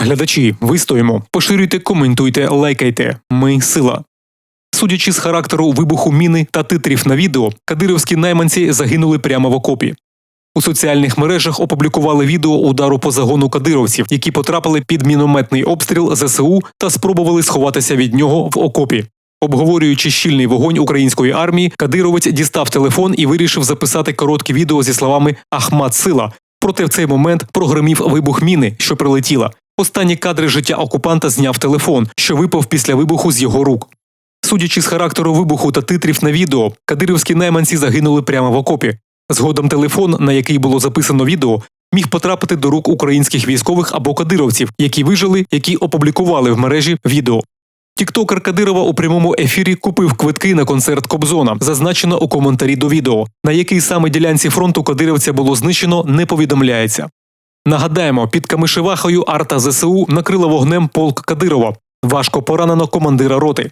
Глядачі, вистоїмо, поширюйте, коментуйте, лайкайте. Ми сила. Судячи з характеру вибуху міни та титрів на відео, кадирівські найманці загинули прямо в окопі. У соціальних мережах опублікували відео удару по загону кадировців, які потрапили під мінометний обстріл ЗСУ та спробували сховатися від нього в окопі. Обговорюючи щільний вогонь української армії, кадировець дістав телефон і вирішив записати коротке відео зі словами Ахмат Сила. Проте в цей момент прогремів вибух міни, що прилетіла. Останні кадри життя окупанта зняв телефон, що випав після вибуху з його рук. Судячи з характеру вибуху та титрів на відео, кадирівські найманці загинули прямо в окопі. Згодом телефон, на який було записано відео, міг потрапити до рук українських військових або кадировців, які вижили, які опублікували в мережі відео. Тіктокер Кадирова у прямому ефірі купив квитки на концерт Кобзона, зазначено у коментарі до відео. На якій саме ділянці фронту кадировця було знищено, не повідомляється. Нагадаємо, під Камишевахою арта ЗСУ накрила вогнем полк Кадирова. Важко поранено командира роти.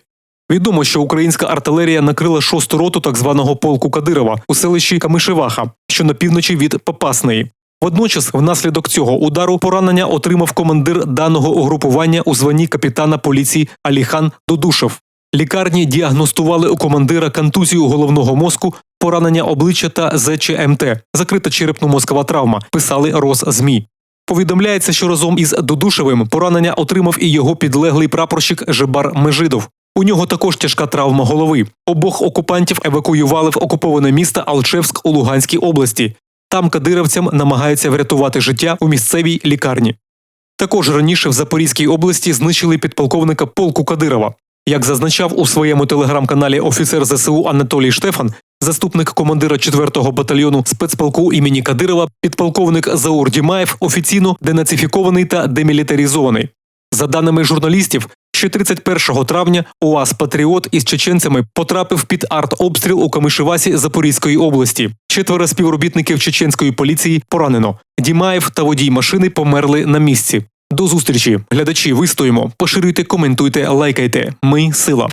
Відомо, що українська артилерія накрила шосту роту так званого полку Кадирова у селищі Камишеваха, що на півночі від Попасної. Водночас, внаслідок цього удару поранення отримав командир даного угрупування у званні капітана поліції Аліхан Додушев. Лікарні діагностували у командира контузію головного мозку, поранення обличчя та ЗЧМТ, закрита черепно-мозкова травма, писали Росзмі. Повідомляється, що разом із Додушевим поранення отримав і його підлеглий прапорщик Жебар Межидов. У нього також тяжка травма голови. Обох окупантів евакуювали в окуповане місто Алчевськ у Луганській області. Там кадировцям намагаються врятувати життя у місцевій лікарні. Також раніше в Запорізькій області знищили підполковника полку Кадирова. Як зазначав у своєму телеграм-каналі офіцер ЗСУ Анатолій Штефан, заступник командира 4-го батальйону спецполку імені Кадирова, підполковник Заур Дімаєв офіційно денацифікований та демілітаризований. За даними журналістів, ще 31 травня УАЗ Патріот із чеченцями потрапив під артобстріл у Камишевасі Запорізької області. Четверо співробітників чеченської поліції поранено. Дімаєв та водій машини померли на місці. До зустрічі, глядачі, вистоїмо, поширюйте, коментуйте, лайкайте. Ми сила.